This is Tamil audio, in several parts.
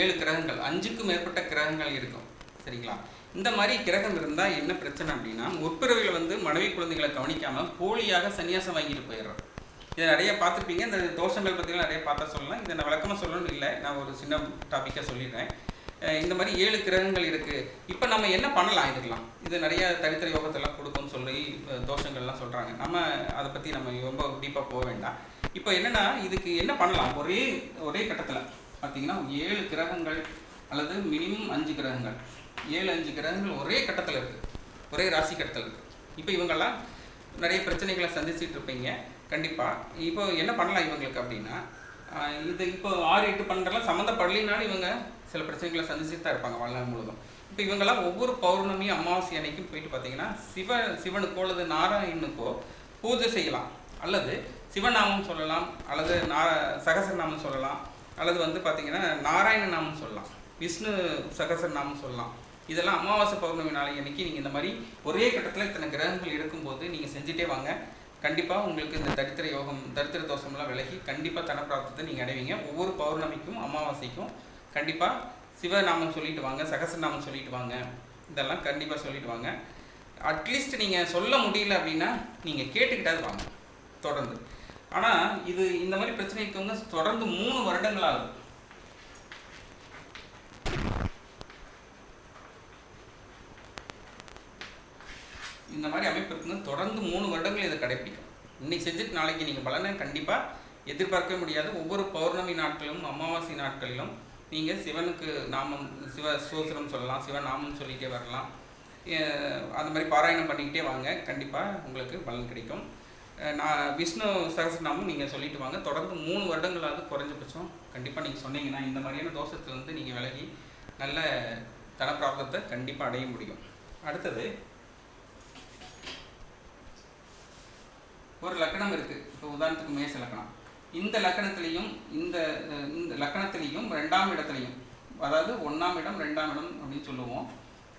ஏழு கிரகங்கள் அஞ்சுக்கும் மேற்பட்ட கிரகங்கள் இருக்கும். சரிங்களா? இந்த மாதிரி கிரகம் இருந்தால் என்ன பிரச்சனை அப்படின்னா முற்பிறவியில் வந்து மனைவி குழந்தைகளை கவனிக்காமல் போலியாக சன்னியாசம் வாங்கிட்டு போயிடுறோம். இதை நிறைய பார்த்துருப்பீங்க. இந்த தோஷங்கள் பற்றிலாம் நிறைய பார்த்தா சொல்லலாம். இதை நான் விளக்கமாக சொல்லணும்னு இல்லை. நான் ஒரு சின்ன டாப்பிக்காக சொல்லிடுறேன். இந்த மாதிரி ஏழு கிரகங்கள் இருக்குது இப்போ நம்ம என்ன பண்ணலாம்? இதுக்கெல்லாம் இது நிறைய தரித்திர யோகத்தெல்லாம் கொடுக்கும்னு சொல்லி தோஷங்கள்லாம் சொல்கிறாங்க நம்ம அதை பற்றி நம்ம ரொம்ப டீப்பாக போக வேண்டாம். இப்போ என்னென்னா இதுக்கு என்ன பண்ணலாம்? ஒரே ஒரே கட்டத்தில். பார்த்தீங்கன்னா ஏழு கிரகங்கள் அல்லது மினிமம் அஞ்சு கிரகங்கள். ஏழு அஞ்சு கிரகங்கள் ஒரே கட்டத்தில் இருக்குது ஒரே ராசி கட்டத்தில் இருக்குது இப்போ இவங்கெல்லாம் நிறைய பிரச்சனைகளை சந்திச்சுட்டு இருப்பீங்க. கண்டிப்பாக இப்போ என்ன பண்ணலாம் இவங்களுக்கு அப்படின்னா இது இப்போ ஆறு எட்டு பன்னெண்டெல்லாம் சம்மந்தப்படலினாலும் இவங்க சில பிரச்சனைகளை சந்திச்சுட்டு தான் இருப்பாங்க வாழ்நாள் முழுவதும். இப்போ இவங்கெல்லாம் ஒவ்வொரு பௌர்ணமி அமாவாசை அன்னைக்கும் போயிட்டு பார்த்தீங்கன்னா சிவ சிவனுக்கோ அல்லது நாராயணனுக்கோ பூஜை செய்யலாம். அல்லது சிவநாமம் சொல்லலாம் அல்லது நா சகசரநாமம் சொல்லலாம். அல்லது வந்து பார்த்தீங்கன்னா நாராயண நாமம் சொல்லலாம். விஷ்ணு சகசரநாமம் சொல்லலாம். இதெல்லாம் அமாவாசை பௌர்ணமி நாளை அன்னைக்கு நீங்கள் இந்த மாதிரி ஒரே கட்டத்தில் இத்தனை கிரகங்கள் இருக்கும்போது நீங்கள் செஞ்சுட்டே வாங்க. கண்டிப்பாக உங்களுக்கு இந்த தரித்திர யோகம் தரித்திர தோஷம்லாம் விலகி கண்டிப்பாக தனப்பிராப்தத்தை நீங்கள் அடைவீங்க. ஒவ்வொரு பௌர்ணமிக்கும் அமாவாசைக்கும் கண்டிப்பாக சிவநாமம் சொல்லிட்டு வாங்க சகசநாமம் சொல்லிட்டு வாங்க. இதெல்லாம் கண்டிப்பாக சொல்லிட்டு வாங்க. அட்லீஸ்ட் நீங்கள் சொல்ல முடியல அப்படின்னா நீங்கள் கேட்டுக்கிட்டாது வாங்க. தொடர்ந்து. ஆனால் இது இந்த மாதிரி பிரச்சனைக்கு வந்து தொடர்ந்து மூணு வருடங்கள் ஆகுது இந்த மாதிரி அமைப்பு இருக்குங்க தொடர்ந்து மூணு வருடங்கள் இதை கடைப்பிடிக்கும். இன்னைக்கு செஞ்சுட்டு நாளைக்கு நீங்கள் பலனை கண்டிப்பாக எதிர்பார்க்கவே முடியாது. ஒவ்வொரு பௌர்ணமி நாட்களிலும் அமாவாசை நாட்களிலும் நீங்கள் சிவனுக்கு நாமம் சிவ சோசனம் சொல்லலாம் சிவநாமம் சொல்லிகிட்டே வரலாம். அந்த மாதிரி பாராயணம் பண்ணிக்கிட்டே வாங்க. கண்டிப்பாக உங்களுக்கு பலன் கிடைக்கும். நான் விஷ்ணு சகசநாமம் நீங்கள் சொல்லிட்டு வாங்க. தொடர்ந்து மூணு வருடங்களாவது குறைஞ்சபட்சம் கண்டிப்பாக நீங்கள் சொன்னீங்கன்னா இந்த மாதிரியான தோஷத்துலேருந்து நீங்கள் விலகி நல்ல தனப்பிராப்தத்தை கண்டிப்பாக அடைய முடியும். அடுத்தது ஒரு லக்கணம் இருக்குது இப்போ உதாரணத்துக்கு மேச லக்கணம். இந்த லக்கணத்திலையும் இந்த இந்த லக்கணத்திலையும் ரெண்டாம் இடத்துலையும் அதாவது ஒன்றாம் இடம் ரெண்டாம் இடம் அப்படின்னு சொல்லுவோம்.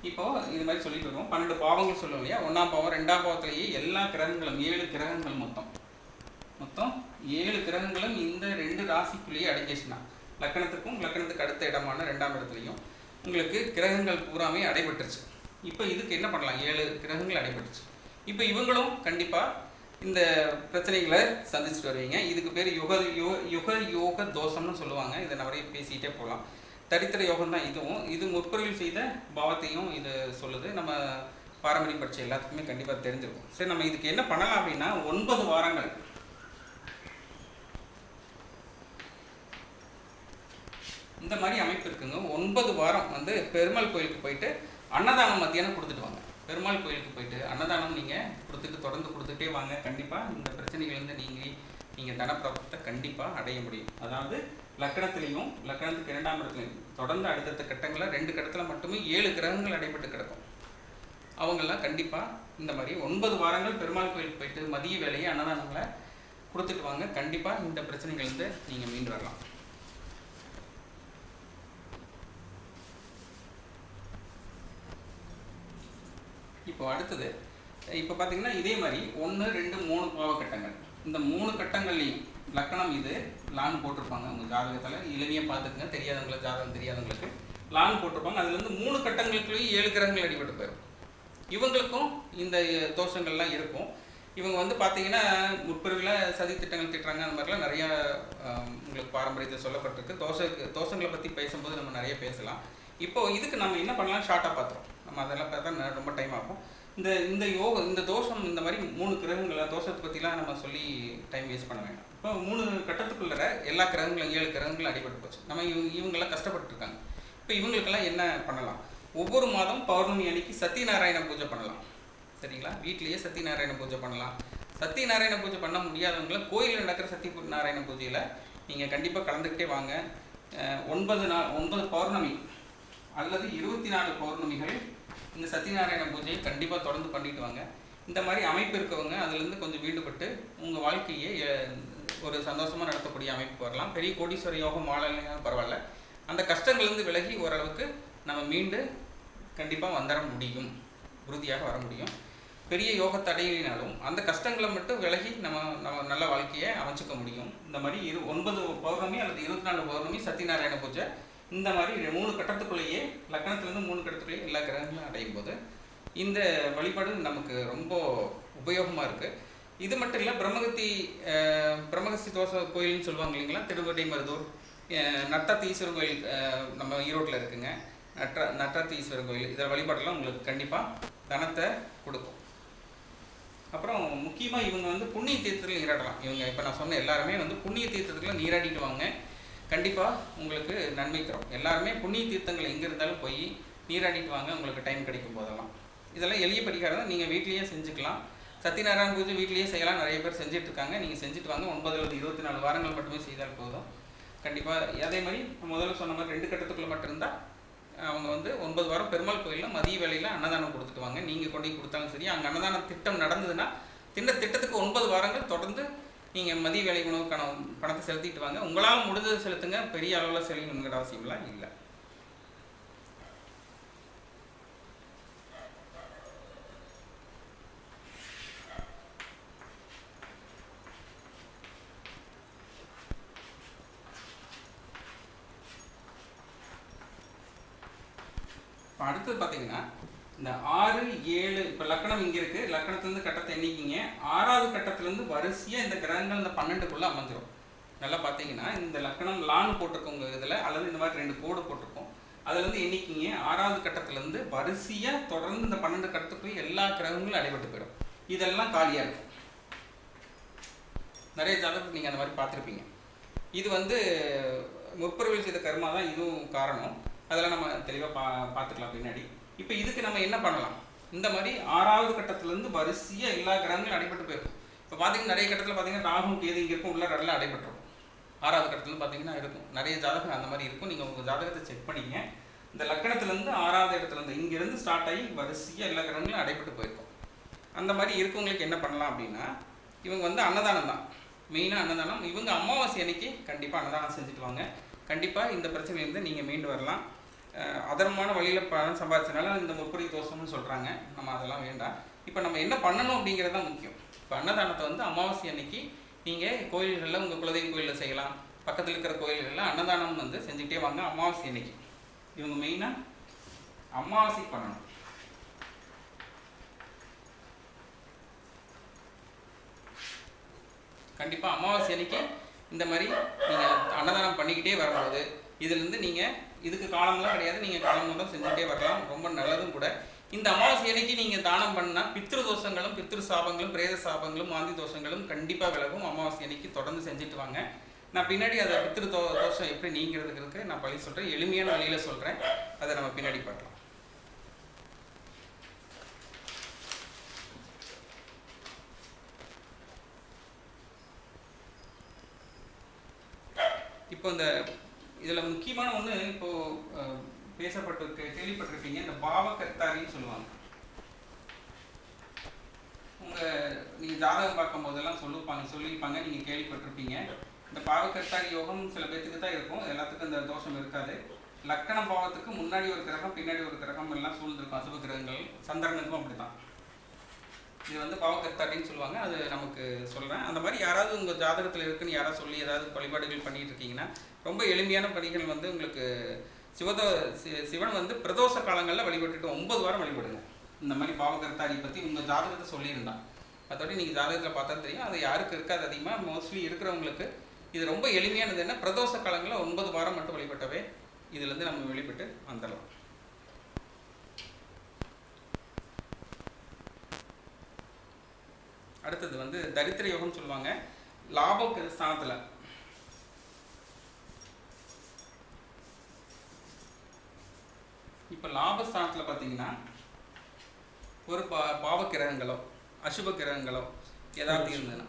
இப்போ இது மாதிரி சொல்லிட்டு இருக்கோம். பன்னெண்டு பாவங்கள் சொல்லுவோம் இல்லையா? ஒன்றாம் பாவம் ரெண்டாம் பாவத்திலேயே எல்லா கிரகங்களும் ஏழு கிரகங்கள் மொத்தம். மொத்தம் ஏழு கிரகங்களும் இந்த ரெண்டு ராசிக்குள்ளேயே அடங்கிச்சுன்னா லக்கணத்துக்கும் லக்கணத்துக்கு அடுத்த இடமான ரெண்டாம் இடத்துலையும் உங்களுக்கு கிரகங்கள் பூராமே அடைபட்டுருச்சு. இப்போ இதுக்கு என்ன பண்ணலாம்? ஏழு கிரகங்கள் அடைபட்டுருச்சு. இப்போ இவங்களும் கண்டிப்பாக இந்த பிரச்சனைகளை சந்திச்சுட்டு வருவீங்க. இதுக்கு பேர் யுக யோ யுக யோக தோஷம்னு சொல்லுவாங்க. இதை நிறைய பேசிக்கிட்டே போகலாம். தரித்திர யோகம் தான் இதுவும். இது முற்பொருள் செய்த பாவத்தையும் இது சொல்லுது. நம்ம பாரம்பரியம் படித்த எல்லாத்துக்குமே கண்டிப்பாக தெரிஞ்சிருக்கும். சரி நம்ம இதுக்கு என்ன பண்ணலாம் அப்படின்னா ஒன்பது வாரங்கள். இந்த மாதிரி அமைப்பு இருக்குங்க. ஒன்பது வாரம் வந்து பெருமாள் கோயிலுக்கு போயிட்டு அன்னதானம் மத்தியானம் கொடுத்துட்டு வாங்க. பெருமாள் கோயிலுக்கு போயிட்டு அன்னதானம் நீங்கள் கொடுத்துட்டு தொடர்ந்து கொடுத்துட்டே வாங்க. கண்டிப்பாக இந்த பிரச்சனைகள்லேருந்து நீங்கள் நீங்கள் தனப்பிரபத்தை கண்டிப்பாக அடைய முடியும். அதாவது லக்கணத்திலையும் லக்கணத்துக்கு இரண்டாம் இடத்துலையும் தொடர்ந்து அடுத்தடுத்த கட்டங்களில் ரெண்டு கட்டத்தில் மட்டுமே ஏழு கிரகங்கள் அடைபட்டு கிடக்கும். அவங்கெல்லாம் கண்டிப்பாக இந்த மாதிரி ஒன்பது வாரங்கள் பெருமாள் கோயிலுக்கு போயிட்டு மதிய வேலையை அன்னதானங்களை கொடுத்துட்டு வாங்க. கண்டிப்பாக இந்த பிரச்சனைகள்ந்து நீங்கள் மீண்டு வரலாம். இப்போ அடுத்தது இப்போ பார்த்தீங்கன்னா இதே மாதிரி ஒன்று ரெண்டு மூணு பாவக்கட்டங்கள் இந்த மூணு கட்டங்கள்லையும் லக்கணம் இது. லான் போட்டிருப்பாங்க உங்கள் ஜாதகத்தில். எளிமையாக பார்த்துக்குங்க. தெரியாதவங்களுக்கு ஜாதகம் தெரியாதவங்களுக்கு லான் போட்டிருப்பாங்க. அதுலேருந்து மூணு கட்டங்களுக்குள்ளேயும் ஏழு கிரகங்கள் அடிபட்டு போயிடும் இவங்களுக்கும் இந்த தோஷங்கள்லாம் இருக்கும். இவங்க வந்து பார்த்தீங்கன்னா முற்பிரிவில் சதி திட்டங்கள் திட்டுறாங்க அந்த மாதிரிலாம் நிறையா உங்களுக்கு பாரம்பரியத்தில் சொல்லப்பட்டிருக்கு. தோசை தோஷங்களை பற்றி பேசும்போது நம்ம நிறைய பேசலாம். இப்போ இதுக்கு நம்ம என்ன பண்ணலாம்? ஷார்ட்டாக பார்த்துறோம் நம்ம அதெல்லாம் பார்த்தா ரொம்ப டைம் ஆகும். இந்த இந்த யோக இந்த தோஷம் இந்த மாதிரி மூணு கிரகங்களை தோஷத்தை பற்றிலாம் நம்ம சொல்லி டைம் வேஸ்ட் பண்ண வேண்டாம் இப்போ மூணு கட்டத்துக்குள்ளற எல்லா கிரகங்களும் ஏழு கிரகங்களும் அடிபட்டு போச்சு. நம்ம இவங்க இவங்கெல்லாம் கஷ்டப்பட்டு இருக்காங்க இப்போ இவங்களுக்கெல்லாம் என்ன பண்ணலாம்? ஒவ்வொரு மாதம் பௌர்ணமி அன்னைக்கு சத்யநாராயண பூஜை பண்ணலாம். சரிங்களா? வீட்லேயே சத்யநாராயண பூஜை பண்ணலாம். சத்யநாராயண பூஜை பண்ண முடியாதவங்களை கோயிலில் நடக்கிற சத்ய நாராயண பூஜையில் நீங்கள் கண்டிப்பாக கலந்துக்கிட்டே வாங்க. ஒன்பது நாள் ஒன்பது பௌர்ணமி அல்லது இருபத்தி நாலு பௌர்ணமிகள் இந்த சத்யநாராயண பூஜையை கண்டிப்பாக தொடர்ந்து பண்ணிட்டு வாங்க. இந்த மாதிரி அமைப்பு இருக்கவங்க அதுலேருந்து கொஞ்சம் வீடுபட்டு உங்கள் வாழ்க்கையை ஒரு சந்தோஷமாக நடத்தக்கூடிய அமைப்பு வரலாம். பெரிய கோடீஸ்வர யோகம் வாழலாம் பரவாயில்ல. அந்த கஷ்டங்கள்லேருந்து விலகி ஓரளவுக்கு நம்ம மீண்டு கண்டிப்பாக வந்துட முடியும். உறுதியாக வர முடியும். பெரிய யோக தடையினாலும் அந்த கஷ்டங்களை மட்டும் விலகி நம்ம நம்ம நல்ல வாழ்க்கையை அமைச்சிக்க முடியும். இந்த மாதிரி இரு ஒன்பது பௌர்ணமி அல்லது இருபத்தி நாலு பௌர்ணமி சத்யநாராயண பூஜை இந்த மாதிரி மூணு கட்டத்துக்குள்ளேயே லக்கணத்துலேருந்து மூணு கட்டத்துக்குள்ளேயே எல்லா கிரகங்களும் அடையும் போது இந்த வழிபாடு நமக்கு ரொம்ப உபயோகமாக இருக்குது இது மட்டும் இல்லை பிரம்மகத்தி பிரம்மகஸ்தி பிரம்மகத்தி தோசை கோயில்னு சொல்லுவாங்க இல்லைங்களா? திருவட்டை மருதூர் நட்டாத்தி ஈஸ்வரன் கோயில் நம்ம ஈரோட்டில் இருக்குங்க. நட்ட நட்டாத்தி ஈஸ்வரன் கோயில் இதில் வழிபாடெல்லாம் உங்களுக்கு கண்டிப்பாக தனத்தை கொடுக்கும். அப்புறம் முக்கியமாக இவங்க வந்து புண்ணிய தீர்த்தத்தில் நீராடலாம். இவங்க இப்போ நான் சொன்ன எல்லாருமே வந்து புண்ணிய தீர்த்தத்தில் நீராடிட்டு வாங்க. கண்டிப்பாக உங்களுக்கு நன்மை தரும். எல்லாருமே புண்ணிய தீர்த்தங்கள் எங்கே இருந்தாலும் போய் நீராடிட்டு வாங்க உங்களுக்கு டைம் கிடைக்கும் போதெல்லாம். இதெல்லாம் எளிய பரிகாரம் தான் நீங்கள் வீட்லேயே செஞ்சுக்கலாம். சத்யநாராயண பூஜை வீட்லேயே செய்யலாம். நிறைய பேர் செஞ்சுட்டு இருக்காங்க நீங்கள் செஞ்சுட்டு வாங்க. ஒன்பதுலேருந்து இருபத்தி நாலு வாரங்கள் மட்டுமே செய்தால் போதும். கண்டிப்பாக அதே மாதிரி முதல்ல சொன்ன மாதிரி ரெண்டு கட்டத்துக்குள்ளே மட்டும் இருந்தால் அவங்க வந்து ஒன்பது வாரம் பெருமாள் கோயிலில் மதிய வேலையில் அன்னதானம் கொடுத்துட்டு வாங்க. நீங்கள் கொண்டு கொடுத்தாலும் சரி. அங்கே அன்னதான திட்டம் நடந்ததுன்னா தின்ன திட்டத்துக்கு ஒன்பது வாரங்கள் தொடர்ந்து நீங்கள் மதிய வேலை உணவுக்கான பணத்தை செலுத்திட்டு வாங்க. உங்களால் முடிஞ்சதை செலுத்துங்க. பெரிய அளவில் செலுத்தணுங்கிற அவசியம்லாம் இல்லை. அடுத்தது பார்த்தீங்கன்னா இந்த ஆறு ஏழு இப்போ லக்கணம் இங்கே இருக்குது லக்கணத்துலேருந்து கட்டத்தை எண்ணிக்கிங்க. ஆறாவது கட்டத்துலேருந்து வரிசையாக இந்த கிரகங்கள் இந்த பன்னெண்டுக்குள்ளே அமைஞ்சிரும் நல்லா பார்த்தீங்கன்னா இந்த லக்கணம் லான் போட்டிருக்கவங்க இதில் அல்லது இந்த மாதிரி ரெண்டு கோடு போட்டிருக்கோம். அதுலேருந்து எண்ணிக்கிங்க. ஆறாவது கட்டத்துலேருந்து வரிசையாக தொடர்ந்து இந்த பன்னெண்டு கட்டத்துக்குள்ளே எல்லா கிரகங்களும் அடைபட்டு போயிடும். இதெல்லாம் காலியாக இருக்கும் நிறைய ஜாதகத்துக்கு நீங்கள் அந்த மாதிரி பார்த்துருப்பீங்க. இது வந்து முற்பொருள் செய்த கர்மா தான் இதுவும் காரணம். அதெல்லாம் நம்ம தெளிவாக பா பார்த்துக்கலாம் பின்னாடி. இப்போ இதுக்கு நம்ம என்ன பண்ணலாம்? இந்த மாதிரி ஆறாவது கட்டத்துலேருந்து வரிசையாக எல்லா கிரகங்களும் அடைபட்டு போயிருக்கும். இப்போ பார்த்தீங்கன்னா நிறைய கட்டத்தில் பார்த்தீங்கன்னா ராகும் கேது இங்கே இருக்கும் உள்ள கடலில் அடைபட்டுருக்கும் ஆறாவது கட்டத்தில் பார்த்தீங்கன்னா இருக்கும். நிறைய ஜாதகம் அந்த மாதிரி இருக்கும். நீங்கள் உங்கள் ஜாதகத்தை செக் பண்ணிங்க. இந்த லக்கணத்துலேருந்து ஆறாவது இடத்துலேருந்து இங்கேருந்து ஸ்டார்ட் ஆகி வரிசையாக எல்லா கிரகங்களும் அடைபட்டு போயிருக்கும். அந்த மாதிரி இருக்கவங்களுக்கு என்ன பண்ணலாம் அப்படின்னா இவங்க வந்து அன்னதானம் தான். மெயினாக அன்னதானம். இவங்க அமாவாசை அன்னைக்கு கண்டிப்பாக அன்னதானம் செஞ்சுட்டு வாங்க. கண்டிப்பாக இந்த பிரச்சனையிலேருந்து நீங்கள் மீண்டு வரலாம். அதர்மமான வழியில் பணம் சம்பாதிச்சனால இந்த முப்பரி தோஷம்னு சொல்கிறாங்க நம்ம அதெல்லாம் வேண்டாம். இப்போ நம்ம என்ன பண்ணணும் அப்படிங்கிறது தான் முக்கியம். இப்போ அன்னதானத்தை வந்து அமாவாசை அன்னைக்கு நீங்கள் கோயில்களில் உங்கள் குலதெய்வ கோயிலில் செய்யலாம். பக்கத்தில் இருக்கிற கோயில்களில் அன்னதானம் வந்து செஞ்சுக்கிட்டே வாங்க அமாவாசை அன்னைக்கு. இவங்க மெயினாக அமாவாசை பண்ணணும். கண்டிப்பாக அமாவாசை அன்னைக்கு இந்த மாதிரி நீங்கள் அன்னதானம் பண்ணிக்கிட்டே வரும்போது இதுலேருந்து நீங்கள் இதுக்கு காலம்லாம் கிடையாது. நீங்கள் காலம் மட்டும் செஞ்சுட்டே வரலாம். ரொம்ப நல்லதும் கூட. இந்த அமாவாசை அன்னைக்கு நீங்கள் தானம் பண்ணால் பித்ரு தோஷங்களும் பித்ரு சாபங்களும் பிரேத சாபங்களும் மாந்தி தோஷங்களும் கண்டிப்பாக விலகும். அமாவாசை அன்னைக்கு தொடர்ந்து செஞ்சுட்டு வாங்க. நான் பின்னாடி அதை பித்ரு தோ தோஷம் எப்படி நீங்கிறதுக்கு நான் பழி சொல்கிறேன் எளிமையான வழியில் சொல்கிறேன் அதை நம்ம பின்னாடி பார்க்கலாம். இப்போ இந்த இதில் முக்கியமான ஒன்று இப்போ பேசப்பட்டு கேள்விப்பட்டிருப்பீங்க இந்த பாவகர்த்தாரின்னு சொல்லுவாங்க. உங்கள் நீங்கள் ஜாதகம் பார்க்கும் போதெல்லாம் சொல்லிருப்பாங்க சொல்லியிருப்பாங்க நீங்கள் கேள்விப்பட்டிருப்பீங்க. இந்த பாவகர்த்தாரி யோகம் சில பேர்த்துக்கு தான் இருக்கும் எல்லாத்துக்கும் இந்த தோஷம் இருக்காது. லக்கண பாவத்துக்கு முன்னாடி ஒரு கிரகம் பின்னாடி ஒரு கிரகம் எல்லாம் சூழ்ந்திருக்கும் அசுப கிரகங்கள் சந்திரனுக்கும் அப்படிதான் இது வந்து பாவகர்த்தாடின்னு சொல்லுவாங்க. அது நமக்கு சொல்கிறேன் அந்த மாதிரி யாராவது உங்கள் ஜாதகத்தில் இருக்குன்னு யாராவது சொல்லி ஏதாவது வழிபாடுகள் பண்ணிட்டு இருக்கீங்கன்னா ரொம்ப எளிமையான பணிகள் வந்து உங்களுக்கு சிவதோ சி- சிவன் வந்து பிரதோஷ காலங்களில் வழிபட்டுட்டு ஒன்பது வாரம் வழிபடுங்க. இந்த மாதிரி பாவகர்த்தாடி பற்றி உங்கள் ஜாதகத்தை சொல்லியிருந்தான் அதோட நீங்கள் ஜாதகத்தில் பார்த்தா தெரியும். அது யாருக்கு இருக்காது அதிகமாக மோஸ்ட்லி இருக்கிறவங்களுக்கு இது ரொம்ப எளிமையானது என்ன? பிரதோஷ காலங்களில் ஒன்பது வாரம் மட்டும் வழிபட்டவே இதுலேருந்து நம்ம வெளிப்பட்டு வந்துடலாம். அடுத்தது வந்து தரித்திர யோகம்னு சொல்லுவாங்க. லாபம் ஸ்தானத்தில். இப்போ லாபஸ்தானத்தில் பார்த்தீங்கன்னா ஒரு பா பாவ கிரகங்களோ அசுப கிரகங்களோ ஏதாவது இருந்ததுன்னா.